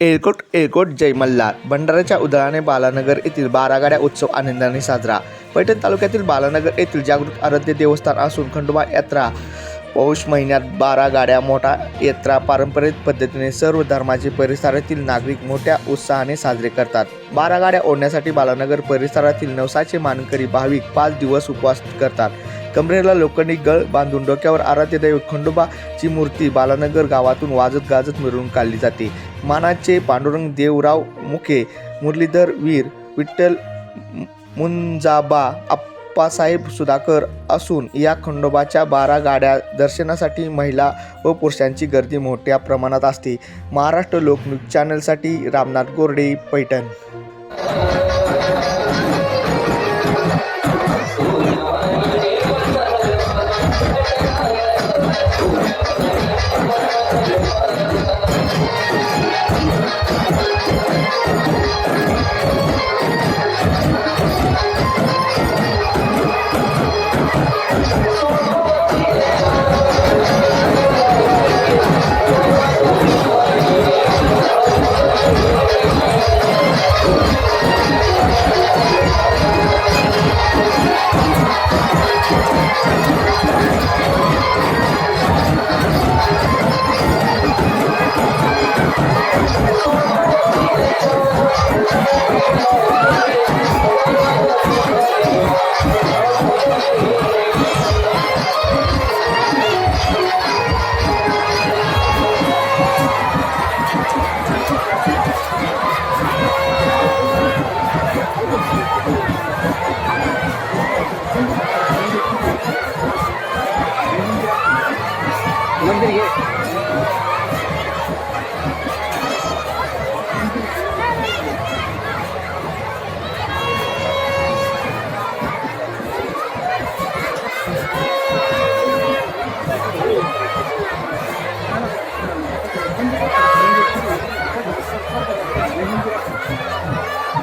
एळकोट एळकोट जय मल्हार भंडाऱ्याच्या उदळाने बालानगर येथील बारागाड्या उत्सव आनंदाने साजरा. पैठण तालुक्यातील बालानगर येथील जागृत आराध्य देवस्थान असून खंडोबा यात्रा पौष महिन्यात बारा गाड्या मोठा यात्रा पारंपरिक पद्धतीने सर्व धर्माचे परिसरातील नागरिक मोठ्या उत्साहाने साजरे करतात. बारा गाड्या ओढण्यासाठी बालानगर परिसरातील नवसाचे मानकरी भाविक पाच दिवस उपवास करतात. कमरेला लोखंडी गळ बांधून डोक्यावर आराध्यदैव खंडोबाची मूर्ती बालानगर गावातून वाजत गाजत मिरवून काढली जाते. मानाचे पांडुरंग देवराव मुखे मुरलीधर वीर विठ्ठल मुंजाबा अप्पासाहेब सुधाकर असून या खंडोबाच्या बारा गाड्या दर्शनासाठी महिला व पुरुषांची गर्दी मोठ्या प्रमाणात असते. महाराष्ट्र लोकन्यूज चॅनलसाठी रामनाथ गोरडे पैठण. Thank you.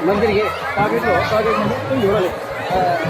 मंदिर घे कागद लो कागद म्हणजे तुम्ही घेऊन आले कागद लो कागद म्हणजे तुम्ही घेऊन